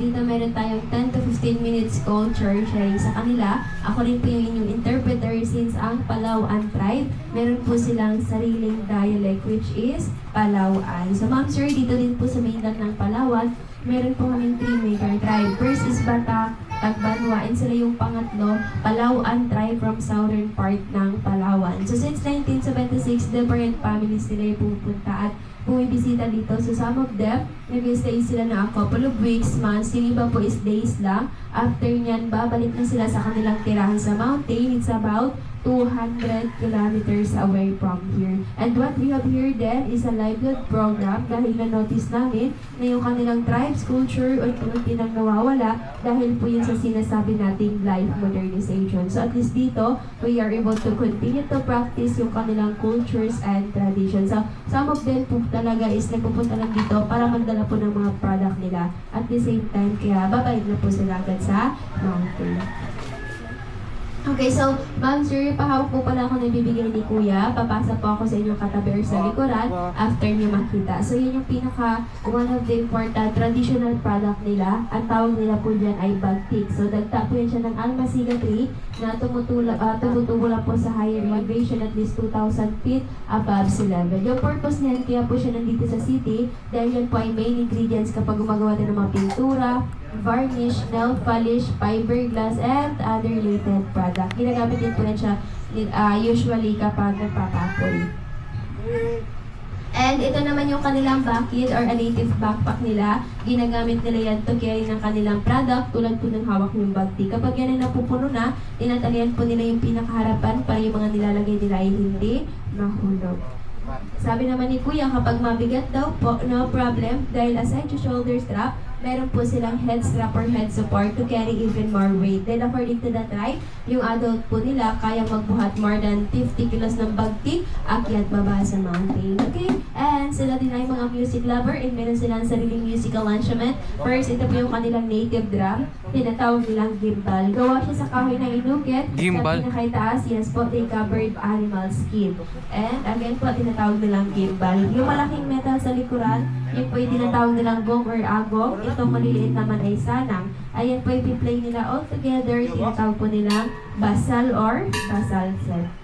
dito meron tayong 10 to 15 minutes culture sharing sa kanila. Ako rin po yung inyong interpreter since ang Palawan tribe, meron po silang sariling dialect which is Palawan. So ma'am sir, dito din po sa mainland ng Palawan, meron po kaming three major tribe. First is Batak, Tagbanwa, and sila yung pangatlo, Palawan tribe from southern part ng Palawan. So since 1976, different families sila yung pupunta at bumibisita dito. So some of them, nag-stay sila na a couple of weeks, months. Yung iba po is days lang. After nyan, babalik na sila sa kanilang tirahan sa mountain. It's about 200 kilometers away from here. And what we have here then is a livelihood program dahil na-notice namin na yung kanilang tribes, culture, unti-unti nang nawawala dahil po yun sa sinasabi nating life modernization. So at least dito, we are able to continue to practice yung kanilang cultures and traditions. So some of them po talaga is nagpupunta lang dito para magdala po ng mga product nila. At the same time, kaya babalik na po sila agad sa mountain. Okay, so, ma'am, sir, pahawak po pala ako na bibigyan ni Kuya. Papasa po ako sa inyong katabi or sa likuran after niyo makita. So, yun yung pinaka, one of the important traditional product nila. Ang tawag nila po dyan ay bagtik. So, dagta po yan siya ng almasiga tree na tumutula, uh, tumutubo lang po sa higher elevation at least 2,000 feet above sea level. Yung purpose niyan, kaya po siya nandito sa city dahil yan po ay main ingredients kapag gumagawa tayo ng mga pintura, varnish, nail polish, fiberglass, and other related product. Ginagamit din po yan siya uh, usually kapag nagpapapoy. And ito naman yung kanilang bakit or a native backpack nila. Ginagamit nila yan to carry ng kanilang product tulad po ng hawak ng bagti. Kapag yan ay napupuno na, tinatalian po nila yung pinakaharapan para yung mga nilalagay nila ay hindi mahulog. Sabi naman ni Kuya, kapag mabigat daw po, no problem. Dahil aside sa shoulder strap, meron po silang head strap or head support to carry even more weight. Then according to the tribe, yung adult po nila kaya magbuhat more than 50 kilos ng bagti, akyat baba sa mountain. Okay? And sila din ay mga music lover and meron silang sariling musical instrument. First, ito po yung kanilang native drum. Tinatawag nilang gimbal. Gawa siya sa kahoy ng inukit. Gimbal? Sa pinakaitaas, yes po, they covered animal skin. And again po, tinatawag nilang gimbal. Yung malaking metal sa likuran, yun po yung tinatawag nilang gong or agong. Itong maliliit naman ay sanang. Ayan po yung play nila all together. Tinatawag po nilang basal or basal set.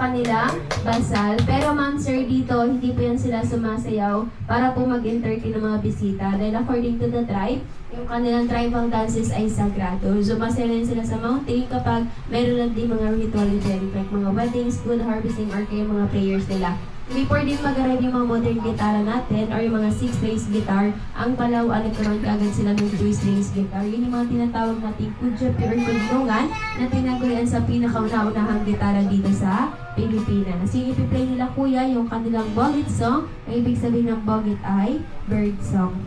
Kanilang basal. Pero ma'am sir, dito hindi po yan sila sumasayaw para po mag-entertain ng mga bisita. Dahil according to the tribe, yung kanilang tribal dances ay sagrado. Sumasayaw sila sa mountain kapag meron lang din mga ritual event like mga weddings, good harvesting, or kaya mga prayers nila. Before din mag-arrive yung mga modern gitara natin or yung mga six strings guitar, ang Palawan nagkaroon kaagad sila ng two strings guitar. Yun yung mga tinatawag nating kudya or kudlungan na tinagurian sa pinakauna-unahang gitara dito sa Pilipinas. Yung ipiplay nila kuya, yung kanilang bogit song, ang ibig sabihin ng bogit ay bird song.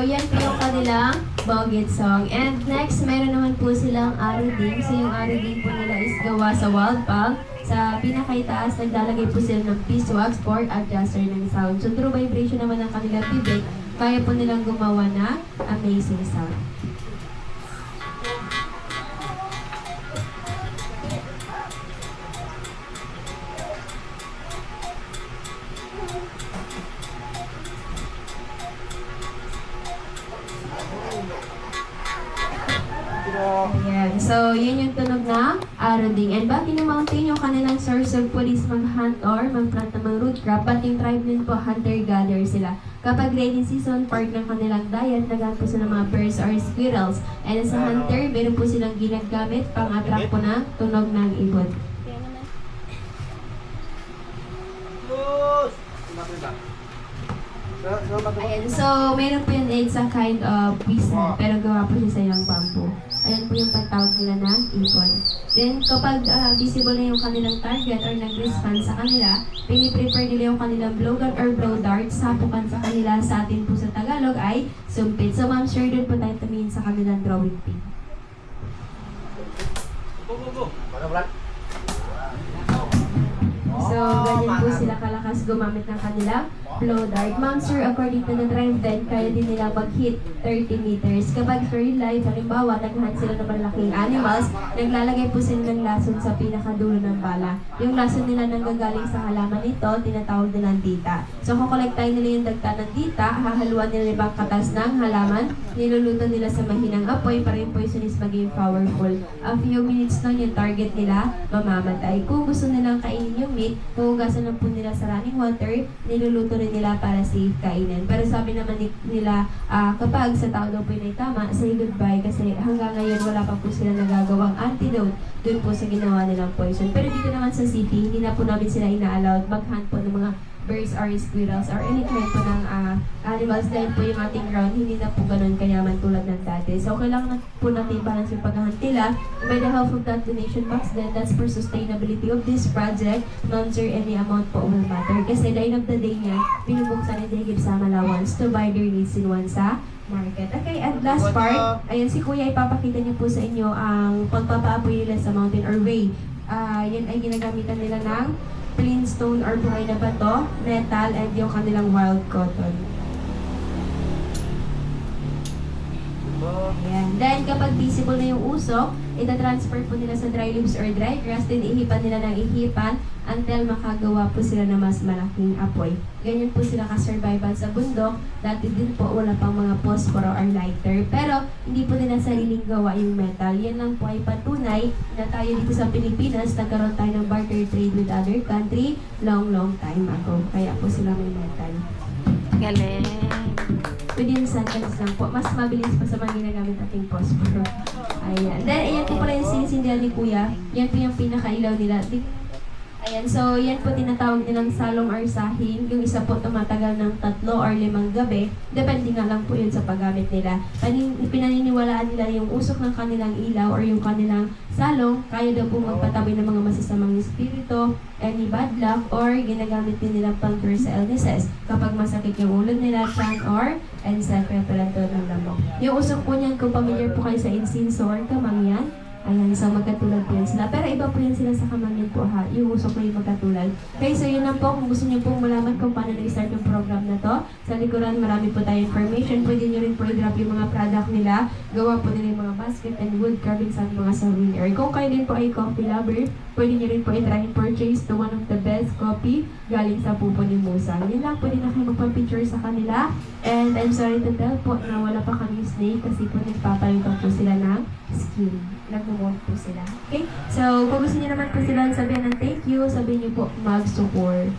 Yan po yung kanilang Bogit song. And next, meron naman po silang ariding. So, yung ariding po nila is gawa sa wild palm. Sa pinakaitaas, naglalagay po sila ng beeswax for adjuster ng sound. So, through vibration naman ng kanilang bibig, kaya po nilang gumawa na amazing sound. So yun yung tunog na aroding. And Bati ng Mountain, yung kanilang source of police mag-hunt or mag-plant ng mga root crop. Bating tribe din po, hunter-gatherer sila. Kapag rainy season, part ng kanilang diet, naghanap po sila ng mga birds or squirrels. And as a hunter, meron po silang ginagamit pang-attract po ng tunog ng ibon. Ayan, so meron po yun it's a kind of whistle, pero gawa po siya sa ilang bamboo. Ayan po yung pagtawag nila ng ibon. Then, kapag ah, visible na yung kanilang target or nag-respond sa kanila, piniprefer nila yung kanilang blowgun or blow dart. Sapukan sa kanila sa atin po sa Tagalog ay sumpit. So, ma'am, sure doon po tayo tumingin sa kanilang drawing pin. Go, go, go. So, ganyan po sila kalakas gumamit ng kanilang blow dart. Ma'am, sir, according to the tribe then, kaya din nila mag-hit 30 meters. Kapag real life, halimbawa, naghahan sila ng malaking animals, naglalagay po sila ng lason sa pinakadulo ng bala. Yung lason nila nanggagaling sa halaman nito, tinatawag nilang dita. So, kukolektahin nila yung dagta ng dita, hahaluan nila ibang katas ng halaman, niluluto nila sa mahinang apoy para yung poison is maging powerful. A few minutes nun, yung target nila, mamamatay. Kung gusto nilang kainin yung meat, huhugasan lang po nila sa running water, niluluto rin nila para safe kainin. Pero sabi naman ni- nila, ah, kapag sa tao daw po yun ay tama, say goodbye kasi hanggang ngayon wala pa po sila nagagawang antidote dun po sa ginawa nilang poison. Pero dito naman sa city, hindi na po namin sila ina-allowed mag-hunt po ng mga birds or squirrels or any kind po ng ah, animals dahil po yung ating ground hindi na po ganun kayaman tulad ng dati. So, kailangan na po natin i-balance yung paghahunt nila. By the help of that donation box, then that's for sustainability of this project. None sir, any amount po will matter. Kasi the end of the day niya, pinubuksan ni David sa allowance to buy their needs in one sa market. Okay, at last part, ayan si Kuya ipapakita niyo po sa inyo ang pagpapaapoy nila sa mountain or way. Ah, yan ay ginagamitan nila ng plain stone or buhay na bato, metal, and yung kanilang wild cotton. Ayan. Then, kapag visible na yung usok, itatransfer po nila sa dry leaves or dry grass, then ihipan nila ng ihipan until makagawa po sila ng mas malaking apoy. Ganyan po sila ka-survival sa bundok. Dati din po wala pang mga posporo or lighter. Pero, hindi po nila sariling gawa yung metal. Yan lang po ay patunay na tayo dito sa Pilipinas, nagkaroon tayo ng barter trade with other country long, long time ago. Kaya po sila may metal. Galing. Within seconds lang po. Mas mabilis pa sa mga ginagamit nating phosphor. Ayan. Then, ayan po pala yung sinisindihan ni Kuya. Yan po yung pinakailaw nila. Di- Ayan, so yan po tinatawag nilang salong or sahing. Yung isa po tumatagal ng tatlo or limang gabi. Depende nga lang po yun sa paggamit nila. Panin, pinaniniwalaan nila yung usok ng kanilang ilaw or yung kanilang salong. Kaya daw po magpatabi ng mga masasamang espiritu, any bad luck, or ginagamit din nila pang cure sa illnesses. Kapag masakit yung ulo nila, chan, or encephalitis ng lamok. Yung usok po niyan, kung familiar po kayo sa incense or kamangyan, Ayan, so magkatulad po yan sila. Pero iba po yan sila sa kamangyan po ha. Yung usok na yung magkatulad. Okay, so yun lang po. Kung gusto niyo pong malaman kung paano nag-start yung program na to, sa likuran marami po tayo information. Pwede niyo rin po i-drop yung mga product nila. Gawa po nila yung mga basket and wood carving sa mga souvenir. Kung kayo din po ay coffee lover, pwede niyo rin po i-try and purchase to one of the best coffee galing sa pupo ni Musa. Yun lang, pwede na kayo magpa-picture sa kanila. And I'm sorry to tell po na wala pa kami snake kasi po nagpapalitan po sila ng skin. Nag-walk po sila. Okay? So, kung gusto niyo naman po sila sabihin ng thank you, sabihin niyo po mag-support.